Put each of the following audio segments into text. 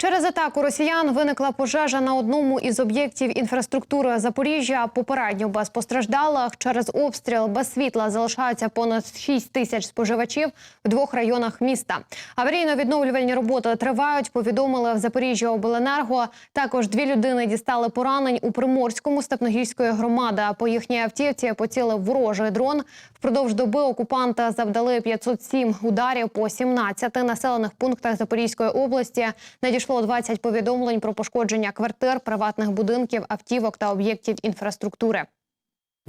Через атаку росіян виникла пожежа на одному із об'єктів інфраструктури Запоріжжя. Попередньо без постраждалих через обстріл без світла залишаються понад 6 тисяч споживачів в двох районах міста. Аварійно-відновлювальні роботи тривають. Повідомили в Запоріжжя обленерго. Також дві людини дістали поранень у Приморському степногірської громади. По їхній автівці поцілив ворожий дрон. Впродовж доби окупанти завдали 507 ударів по 17 населених пунктах Запорізької області. Надійшло 20 повідомлень про пошкодження квартир, приватних будинків, автівок та об'єктів інфраструктури.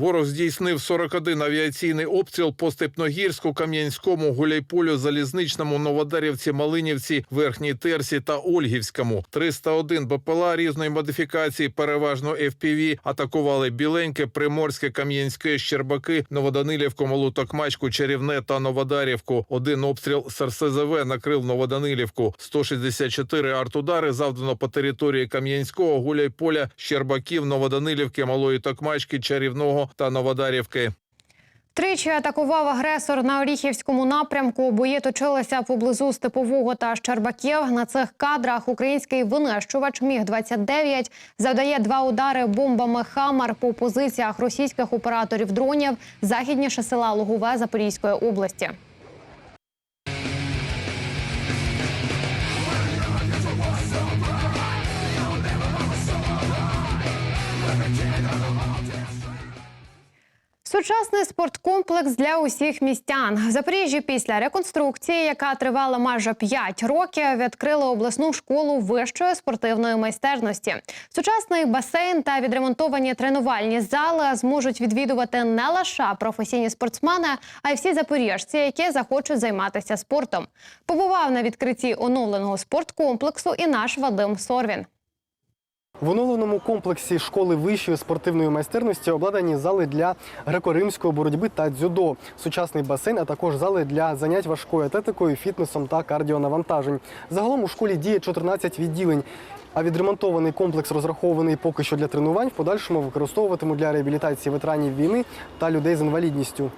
Ворог здійснив 41 авіаційний обстріл по Степногірську, Кам'янському, Гуляйполю, Залізничному, Новодарівці, Малинівці, Верхній Терсі та Ольгівському. 301 БПЛА різної модифікації, переважно FPV, атакували Біленьке, Приморське, Кам'янське, Щербаки, Новоданилівку, Малу Токмачку, Чарівне та Новодарівку. Один обстріл з РСЗВ накрив Новоданилівку. 164 артудари завдано по території Кам'янського, Гуляйполя, Щербаків, Новоданилівки, Малої Токмачки, Чарівного та Новодарівки. Тричі атакував агресор на Оріхівському напрямку. Бої точилися поблизу Степового та Щербаків. На цих кадрах український винищувач міг 29 завдає два удари бомбами Хамар по позиціях російських операторів дронів західніше села Лугове Запорізької області. Сучасний спорткомплекс для усіх містян. В Запоріжжі після реконструкції, яка тривала майже 5 років, відкрили обласну школу вищої спортивної майстерності. Сучасний басейн та відремонтовані тренувальні зали зможуть відвідувати не лише професійні спортсмени, а й всі запоріжці, які захочуть займатися спортом. Побував на відкритті оновленого спорткомплексу і наш Вадим Сорвін. В оновленому комплексі школи вищої спортивної майстерності обладнані зали для греко-римської боротьби та дзюдо, сучасний басейн, а також зали для занять важкою атлетикою, фітнесом та кардіонавантажень. Загалом у школі діє 14 відділень. А відремонтований комплекс розрахований поки що для тренувань, в подальшому використовуватимуть для реабілітації ветеранів війни та людей з інвалідністю.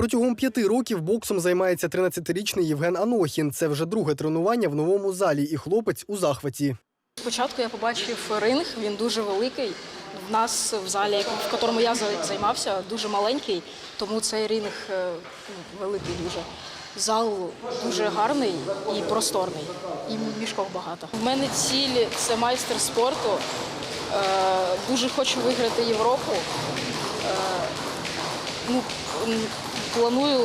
Протягом п'яти років боксом займається 13-річний Євген Анохін. Це вже друге тренування в новому залі, і хлопець у захваті. Спочатку я побачив ринг, він дуже великий. В нас в залі, в якому я займався, дуже маленький, тому цей ринг е, ну, великий дуже. Зал дуже гарний і просторний, і мішков багато. В мене ціль це майстер спорту. Е, Дуже хочу виграти Європу. Ну, планую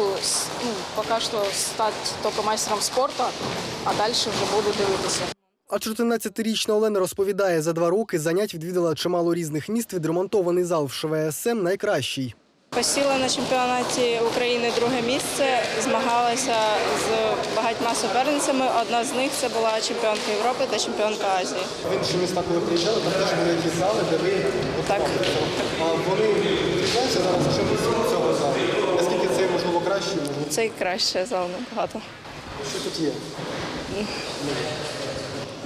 ну, поки що стати тільки майстером спорту, а далі вже буду дивитися. А 14-річна Олена розповідає, за два роки занять відвідала чимало різних міст. Відремонтований зал в ШВСМ найкращий. Посіла на чемпіонаті України друге місце, змагалася з багатьма суперницями. Одна з них це була чемпіонка Європи та чемпіонка Азії. В інші міста, коли приїжджали, там теж були якісь зали, де ви Так. А вони відрізняються зараз чимось цього залу. Наскільки це можливо краще, Це і краще зал набагато. що тут є?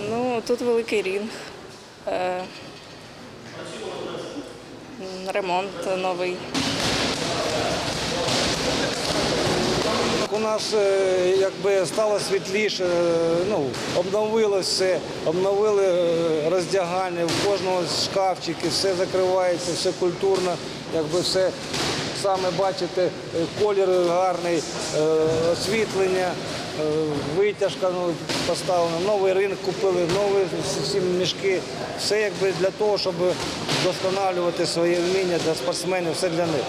Ну тут великий рінг, е, ремонт новий. У нас е, якби стало світліше, е, ну, обновилось все, обновили е, роздягальні, в кожного з шкафчиків, все закривається, все культурно, якби все саме бачите, колір гарний, освітлення, витяжка ну, поставлена, новий ринок купили, нові всі мішки. Все якби для того, щоб вдосконалювати своє вміння для спортсменів, все для них.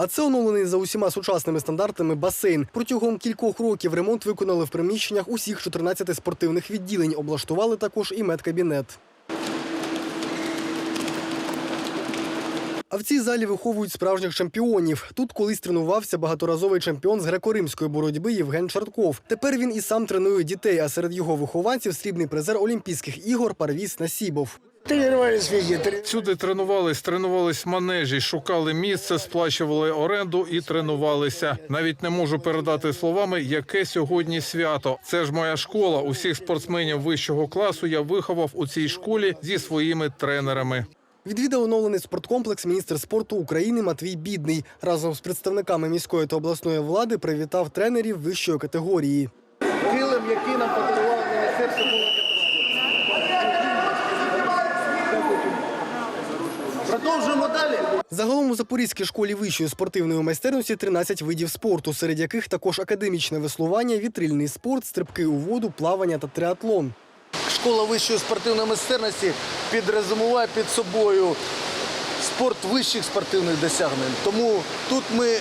А це оновлений за усіма сучасними стандартами басейн. Протягом кількох років ремонт виконали в приміщеннях усіх 14 спортивних відділень. Облаштували також і медкабінет. В цій залі виховують справжніх чемпіонів. Тут колись тренувався багаторазовий чемпіон з греко-римської боротьби Євген Чартков. Тепер він і сам тренує дітей, а серед його вихованців срібний призер Олімпійських ігор Парвіз Насібов. Всюди тренувались, тренувались в манежі, шукали місце, сплачували оренду і тренувалися. Навіть не можу передати словами, яке сьогодні свято. Це ж моя школа. Усіх спортсменів вищого класу я виховав у цій школі зі своїми тренерами. Відвідав оновлений спорткомплекс міністр спорту України Матвій Бідний. Разом з представниками міської та обласної влади привітав тренерів вищої категорії. Килим, який нам подарував міністерство Продовжуємо далі. Загалом у Запорізькій школі вищої спортивної майстерності 13 видів спорту, серед яких також академічне веслування, вітрильний спорт, стрибки у воду, плавання та триатлон. Школа вищої спортивної майстерності підрозумуває під собою спорт вищих спортивних досягнень. Тому тут ми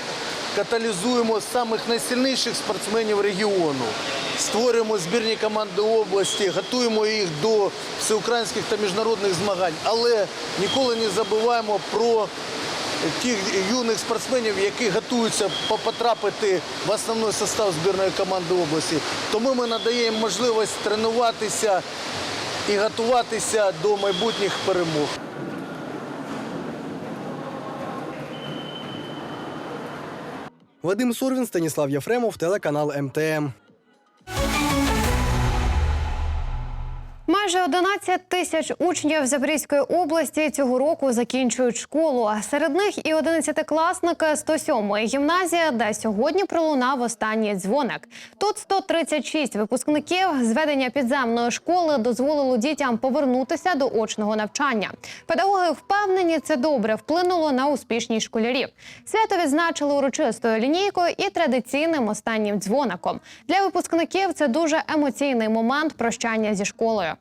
каталізуємо самих найсильніших спортсменів регіону, створюємо збірні команди області, готуємо їх до всеукраїнських та міжнародних змагань, але ніколи не забуваємо про тих юних спортсменів, які готуються потрапити в основний состав збірної команди області. Тому ми надаємо можливість тренуватися і готуватися до майбутніх перемог. Вадим Сорвін, Станіслав Єфремов, телеканал МТМ. Майже 11 тисяч учнів Запорізької області цього року закінчують школу. Серед них і 11-класники 107-ї гімназії, де сьогодні пролунав останній дзвоник. Тут 136 випускників. Зведення підземної школи дозволило дітям повернутися до очного навчання. Педагоги впевнені, це добре вплинуло на успішність школярів. Свято відзначили урочистою лінійкою і традиційним останнім дзвоником. Для випускників це дуже емоційний момент прощання зі школою.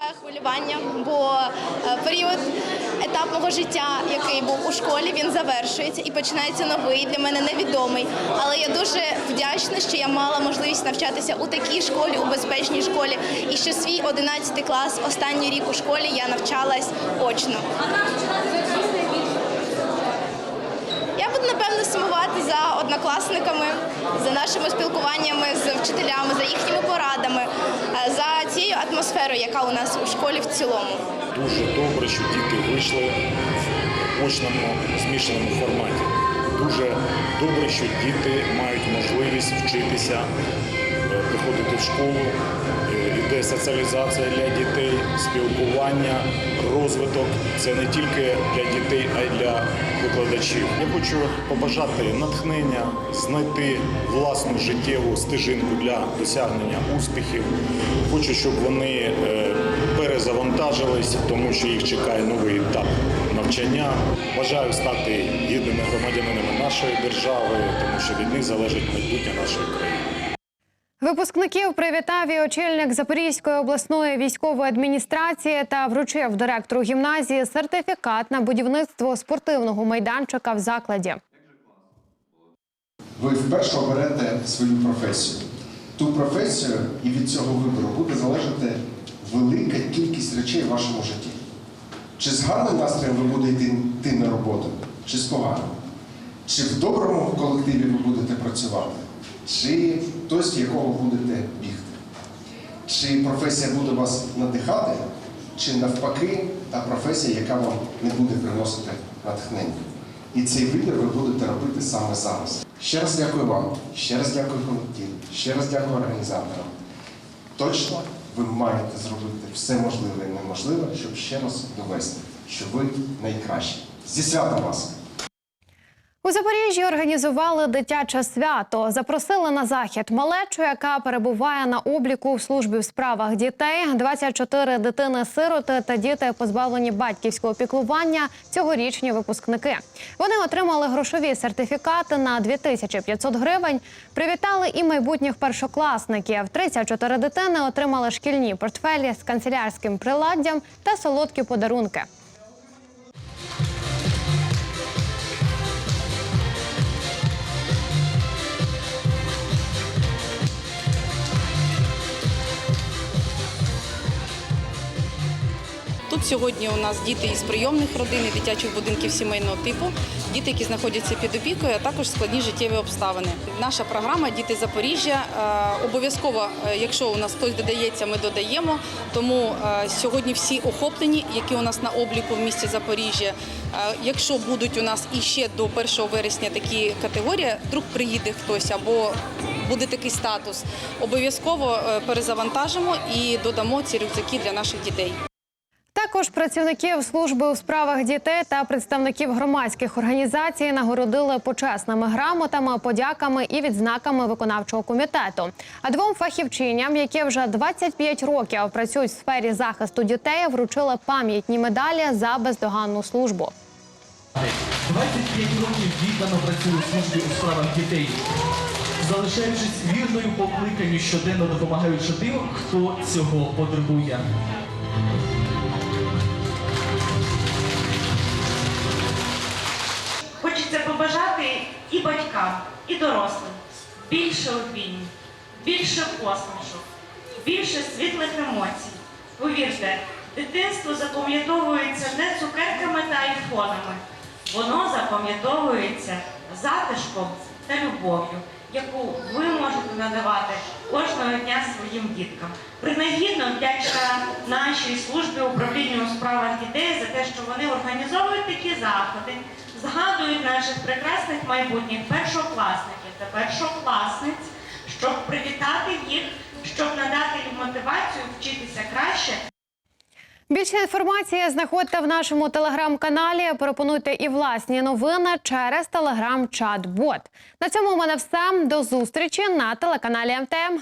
Хвилювання, бо е, період, етап мого життя, який був у школі, він завершується і починається новий для мене невідомий. Але я дуже вдячна, що я мала можливість навчатися у такій школі, у безпечній школі, і що свій 11 клас, останній рік у школі, я навчалась очно. Буду напевно сумувати за однокласниками, за нашими спілкуваннями з вчителями, за їхніми порадами, е, за цією атмосферою, яка у нас у школі в цілому. Дуже добре, що діти вийшли в очному змішаному форматі. Дуже добре, що діти мають можливість вчитися, приходити в школу. Е, Іде соціалізація для дітей, спілкування, розвиток. Це не тільки для дітей, а й для викладачів. Я хочу побажати натхнення, знайти власну життєву стежинку для досягнення успіхів. Хочу, щоб вони е, перезавантажились, тому що їх чекає новий етап навчання. Бажаю стати гідними громадянинами нашої держави, тому що від них залежить майбутнє нашої країни. Випускників привітав і очільник Запорізької обласної військової адміністрації та вручив директору гімназії сертифікат на будівництво спортивного майданчика в закладі. ви вперше оберете свою професію. Ту професію і від цього вибору буде залежати велика кількість речей в вашому житті. Чи з гарним настроєм ви будете йти на роботу, чи з поганим? Чи в доброму колективі ви будете працювати, чи з якого будете бігти? Чи професія буде вас надихати, чи навпаки та професія, яка вам не буде приносити натхнення? І цей вибір ви будете робити саме зараз. Ще раз дякую вам, ще раз дякую колективу, ще раз дякую організаторам. Точно ви маєте зробити все можливе і неможливе, щоб ще раз довести, що ви найкращі. Зі святом вас! У Запоріжжі організували дитяче свято. Запросили на захід малечу, яка перебуває на обліку в службі в справах дітей. 24 дитини-сироти та діти, позбавлені батьківського піклування. Цьогорічні випускники. Вони отримали грошові сертифікати на 2500 гривень. Привітали і майбутніх першокласників. 34 дитини отримали шкільні портфелі з канцелярським приладдям та солодкі подарунки. Тут сьогодні у нас діти із прийомних родин, і дитячих будинків сімейного типу, діти, які знаходяться під опікою, а також складні життєві обставини. Наша програма Діти Запоріжжя е, обов'язково, е, якщо у нас хтось додається, ми додаємо. Тому е, сьогодні всі охоплені, які у нас на обліку в місті Запоріжжя. Якщо будуть у нас іще до 1 вересня такі категорії, вдруг приїде хтось або буде такий статус, обов'язково перезавантажимо і додамо ці рюкзаки для наших дітей. Також працівників служби у справах дітей та представників громадських організацій нагородили почесними грамотами, подяками і відзнаками виконавчого комітету. А двом фахівчиням, які вже 25 років працюють в сфері захисту дітей, вручили пам'ятні медалі за бездоганну службу. 25 років віддано працюю у службі у справах дітей, залишаючись вірною покликанню щоденно допомагаючи тим, хто цього потребує. Батькам, і дорослим більше обіймів, більше посмішок, більше світлих емоцій. Повірте, дитинство запам'ятовується не цукерками та айфонами. Воно запам'ятовується затишком та любов'ю, яку ви можете надавати кожного дня своїм діткам. Принагідно вдячна нашій службі управління у справах дітей за те, що вони організовують такі заходи, згадують наших прекрасних майбутніх першокласників та першокласниць, щоб привітати їх, щоб надати їм мотивацію вчитися краще Більше інформації знаходьте в нашому телеграм-каналі. Пропонуйте і власні новини через телеграм-чат-бот. На цьому в мене все. До зустрічі на телеканалі МТМ.